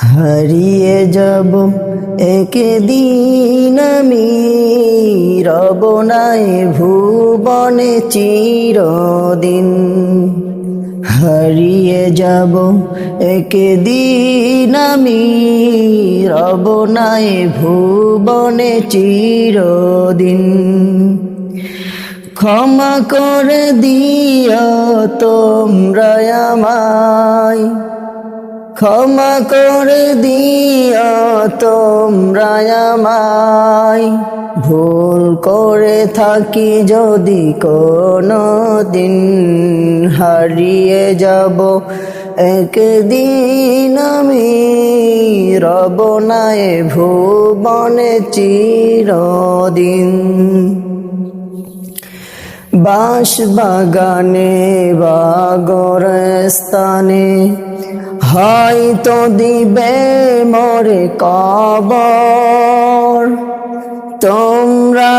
হারিয়ে যাব একদিন আমি। রব নাই ভুবনে চিরদিন। হারিয়ে যাব একদিন আমি। রব নাই ভুবনে চিরদিন। ক্ষমা করে দিও তোমরা আমায়। ক্ষমা করে দিও তোমরা আমায়। ভুল করে থাকি যদি কোনো দিন হারিয়ে যাব। একদিন আমি রব ভুবনে চিরদিন। বাঁশ বাগানে, বাগর স্থানে। হয়তো দিবে মরে কবর। তোমরা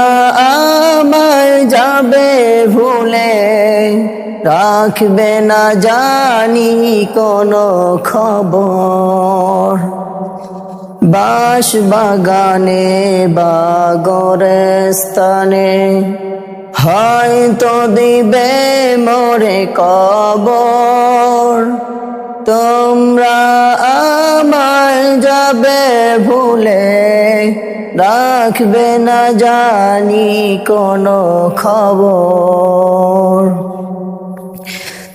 আমায় যাবে ভুলে। রাখবে না জানি কোনো খবর। বাঁশ বাগানে, বাগর স্থানে। হয়তো দিবে মোরে কবর। তোমরা আমায় যাবে ভুলে, রাখবে না জানি কোনো খবর।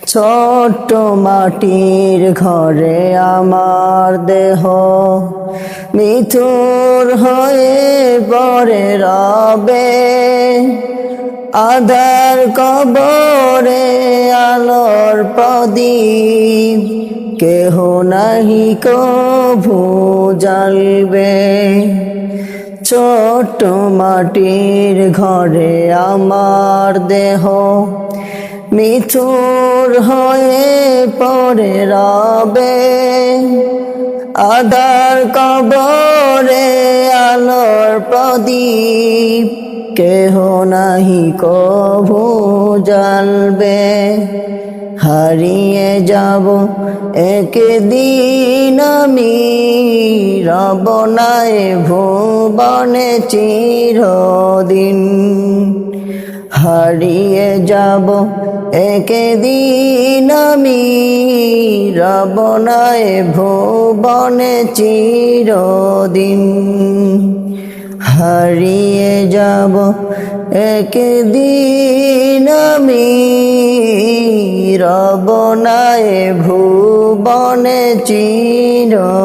ছোট্ট মাটির ঘরে আমার দেহ মিথুর হয়ে পরে রবে। আধার কবরে আলোর প্রদীপ, কেহ নাহি কভু জ্বালবে। ছোট মাটির ঘরে আমার দেহ, মিথুর হয়ে পরে রবে। আধার কবরে আলোর প্রদীপ কেহ নাহি কভু জ্বালবে হারিয়ে যাব একদিন আমি, রব নাই ভুবনে চিরদিন। হারিয়ে যাব একদিন আমি, রব নাই ভুবনে চিরদিন। হারিয়ে যাব একদিন আমি। রব নাই ভুবনে চির